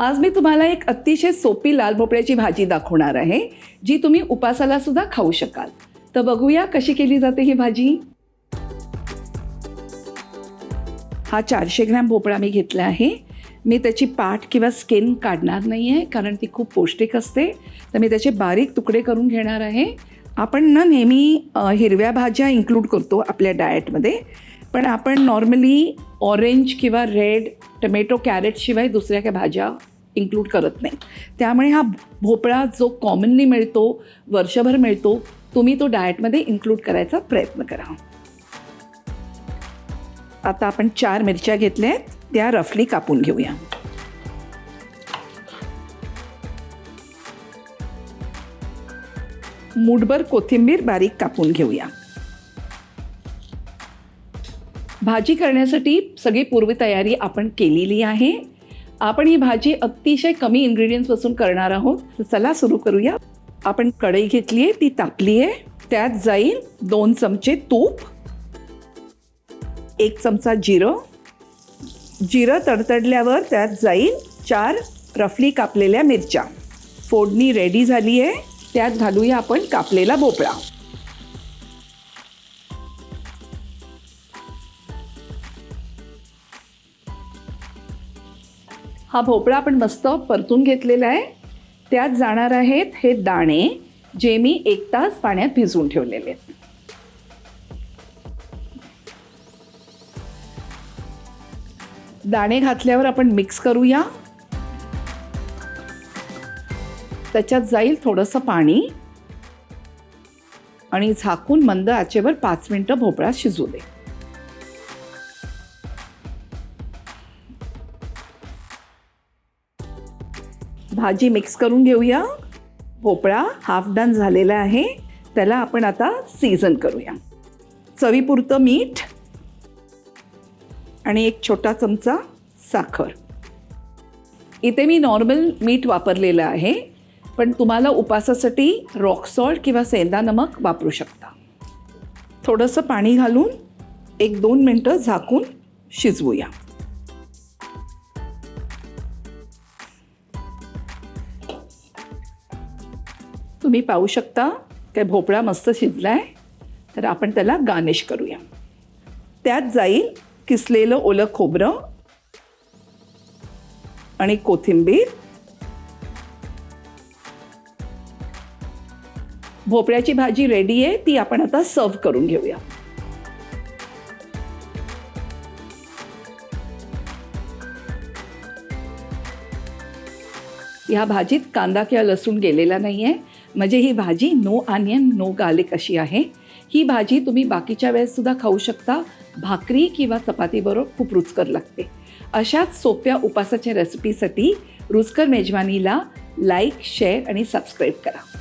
आज मी तुम्हाला एक अतिशय सोपी लाल भोपळ्याची भाजी दाखवणार आहे जी तुम्ही उपासाला सुद्धा खाऊ शकाल. तर बघूया कशी केली जाते ही भाजी. हा चारशे ग्रॅम भोपळा मी घेतला आहे. मी त्याची पाठ किंवा स्किन काढणार नाही आहे कारण ती खूप पौष्टिक असते. तर मी त्याचे बारीक तुकडे करून घेणार आहे. आपण ना नेहमी हिरव्या भाज्या इन्क्लूड करतो आपल्या डाएटमध्ये पण आपण नॉर्मली ऑरेंज किंवा रेड टमॅटो कॅरेटशिवाय दुसऱ्या काही भाज्या इन्क्लूड करत नाही. त्यामुळे हा भोपळा जो कॉमनली मिळतो वर्षभर मिळतो तुम्ही तो डाएटमध्ये इन्क्लूड करायचा प्रयत्न करा. आता आपण चार मिरच्या घेतल्या आहेत त्या रफली कापून घेऊया. मूठभर कोथिंबीर बारीक कापून घेऊया. भाजी करण्यासाठी सगळी पूर्वतयारी आपण केलेली आहे. आपण ही भाजी अतिशय कमी इन्ग्रेडियंट्सपासून करणार आहोत. चला सुरू करूया. आपण कढई घेतली आहे ती तापली आहे. त्यात जाईल दोन चमचे तूप एक चमचा जिरं. जिरं तडतडल्यावर त्यात जाईल चार रफली कापलेल्या मिरच्या. फोडणी रेडी झाली आहे. त्यात घालूया आपण कापलेला भोपळा. हा भोपळा आपण मस्त परतून घेतलेला आहे. त्यात जाणार आहेत हे दाणे जे मी एक तास पाण्यात भिजवून ठेवलेले आहेत. दाणे घातल्यावर आपण मिक्स करूया. त्याच्यात जाईल थोडंसं पाणी. आणि झाकून मंद आचेवर पाच मिनटं भोपळा शिजू दे. भाजी मिक्स करून घेऊया. भोपळा हाफ डन झालेला आहे. त्याला आपण आता सीझन करूया. चवीपुरतं मीठ आणि एक छोटा चमचा साखर. इथे मी नॉर्मल मीठ वापरलेलं आहे पण तुम्हाला उपासासाठी रॉक सॉल्ट किंवा सेंदा नमक वापरू शकता. थोडंसं पाणी घालून एक दोन मिनटं झाकून शिजवूया. तुम्ही पाहू शकता काय भोपळा मस्त शिजला आहे तर आपण त्याला गार्निश करूया. त्यात जाईल किसलेलं ओलं खोबरं आणि कोथिंबीर. भोपळ्याची भाजी रेडी आहे ती आपण आता सर्व करून घेऊया. ह्या भाजीत कांदा किंवा लसूण गेलेला नाही आहे म्हणजे ही भाजी नो आनियन नो गार्लिक अशी आहे. ही भाजी तुम्ही बाकीच्या वेळेससुद्धा खाऊ शकता. भाकरी किंवा चपातीबरोबर खूप रुचकर लागते. अशाच सोप्या उपासाच्या रेसिपीसाठी रुचकर मेजवानीला लाईक शेअर आणि सबस्क्राईब करा.